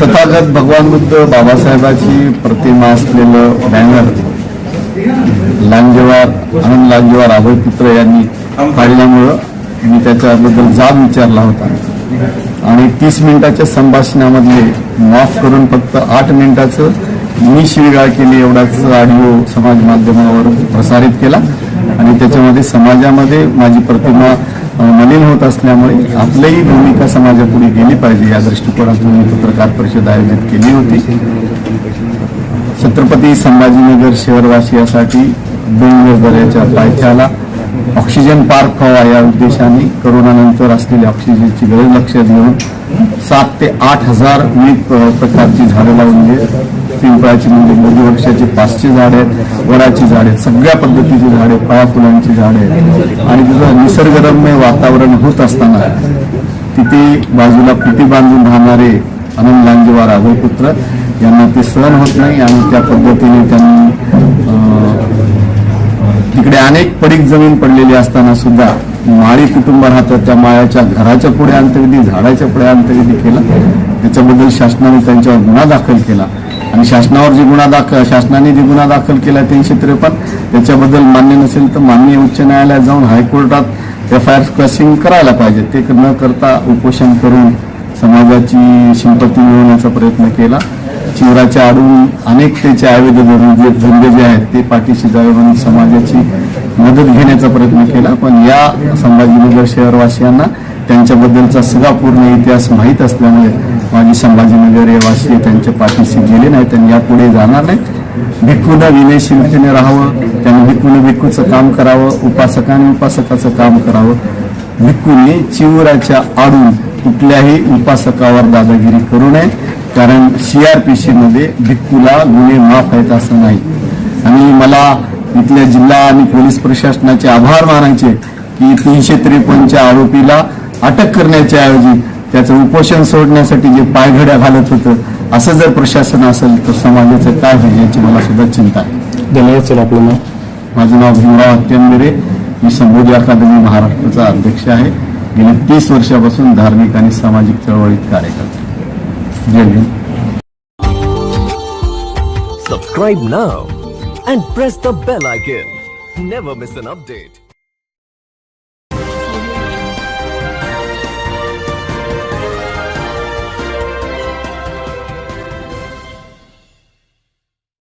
तथागत भगवान बुद्ध बाबासाहेबाची प्रतिमा असलेलं बॅनर लांजेवार आनंद लांजेवार अभय पुत्र यांनी काढल्यामुळं मी त्याच्याबद्दल जाब विचारला होता. आणि तीस मिनिटाच्या संभाषणामधले माफ करून फक्त आठ मिनिटाचं मी शिवीगाळ केली एवढाच ऑडिओ समाज माध्यमावर प्रसारित केला. आणि त्याच्यामध्ये समाजामध्ये माझी प्रतिमा मलिन होत असल्यामुळे आपलीही भूमिका समाजापुढे गेली पाहिजे. या दृष्टिकोनातून मी पत्रकार परिषद आयोजित केली होती. छत्रपती संभाजीनगर शहरवासियासाठी डोंगर दऱ्याच्या पायथ्याला ऑक्सिजन पार्क व्हावा या उद्देशाने करोनानंतर असलेली ऑक्सिजनची गरज लक्षात घेऊन सात ते आठ हजार विविध प्रकारची झाडं लावून पिंपळाची म्हणजे मधुवृक्षाची पाचशे झाडे आहेत वडाची झाडे आहेत सगळ्या पद्धतीची झाडे फळा फुलांची झाडे आहेत. आणि तिथं निसर्गरम्य वातावरण होत असताना तिथे बाजूला पिटी बांधून राहणारे आनंद लांजेवार अभयपुत्र यांना ते सहन होत नाही आणि त्या पद्धतीने त्यांनी तिकडे अनेक पडीक जमीन पडलेली असताना सुद्धा माळी कुटुंब राहतं त्या माळ्याच्या घराच्या पुढे अंतविधी झाडाच्या पुढे अंतविधी केला. त्याच्याबद्दल शासनाने त्यांच्यावर गुन्हा दाखल केला. आणि शासनावर जे गुन्हा दाखल शासनाने जे गुन्हा दाखल केला तीनशे त्रेपन्न त्याच्याबद्दल मान्य नसेल तर मान्य उच्च न्यायालयात जाऊन हायकोर्टात एफ आय आर क्रॉसिंग करायला पाहिजे. ते न करता उपोषण करून समाजाची शिंपती मिळवण्याचा प्रयत्न केला. चिवराच्या आडून अनेकतेचे आयुध धरून जे धंदे जे आहेत ते पाठीशी जावे म्हणून समाजाची मदत घेण्याचा प्रयत्न केला. पण या संभाजीनगर शहरवासियांना त्यांच्याबद्दलचा सगळा पूर्ण इतिहास माहीत असल्यामुळे माझी संभाजीनगर हे वाशी त्यांच्या पाठीशी गेले नाहीत आणि यापुढे जाणार नाहीत. भिक्खूनं विनयशीलतेने राहावं त्यांनी भिक्खूनं भिक्खूचं काम करावं उपासकाने उपासकाचं काम करावं. भिक्खूंनी चिवराच्या आडून कुठल्याही उपासकावर दादागिरी करू नये कारण सीआरपीसी मध्ये भिक्खूला गुन्हे माफ आहेत असं नाही. आणि मला इथल्या जिल्हा आणि पोलीस प्रशासनाचे आभार मानायचे की तीनशे त्रेपन्नच्या आरोपीला अटक करण्याच्या ऐवजी त्याचं उपोषण सोडण्यासाठी जे पायघड्या घालत होतं असं जर प्रशासन असेल तर समाजाचं काय होईल याची मला सुद्धा चिंता आहे. धन्यवाद सर आपलं नाव? माझं नाव भीमराव अत्त्यंबरे मी संबोधी अकादमी महाराष्ट्राचा अध्यक्ष आहे. गेली तीस वर्षापासून धार्मिक आणि सामाजिक चळवळीत कार्य करतो जय Bhim. Subscribe now and press the bell icon. Never miss an update.